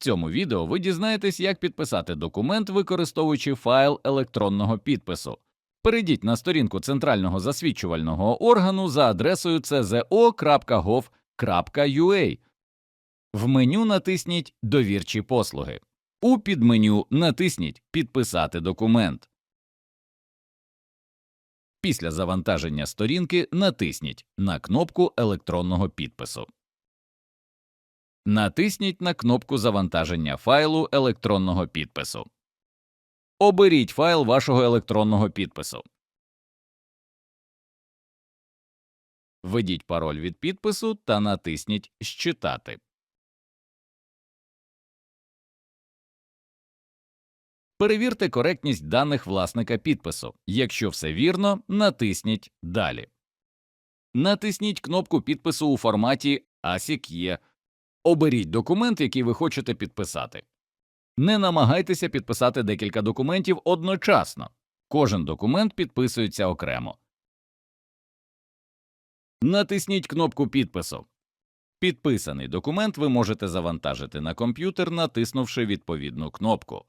цьому відео ви дізнаєтесь, як підписати документ, використовуючи файл електронного підпису. Перейдіть на сторінку центрального засвідчувального органу за адресою czo.gov.ua. В меню натисніть Довірчі послуги. У підменю натисніть Підписати документ. Після завантаження сторінки натисніть на кнопку електронного підпису. Натисніть на кнопку завантаження файлу електронного підпису. Оберіть файл вашого електронного підпису. Введіть пароль від підпису та натисніть Щитати. Перевірте коректність даних власника підпису. Якщо все вірно, натисніть Далі. Натисніть кнопку підпису у форматі ASIC-E. Оберіть документ, який ви хочете підписати. Не намагайтеся підписати декілька документів одночасно. Кожен документ підписується окремо. Натисніть кнопку підпису. Підписаний документ ви можете завантажити на комп'ютер, натиснувши відповідну кнопку.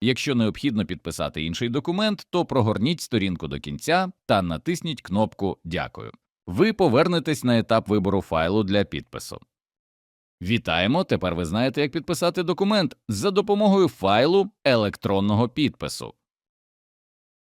Якщо необхідно підписати інший документ, то прогорніть сторінку до кінця та натисніть кнопку Дякую. Ви повернетесь на етап вибору файлу для підпису. Вітаємо! Тепер ви знаєте, як підписати документ за допомогою файлу електронного підпису.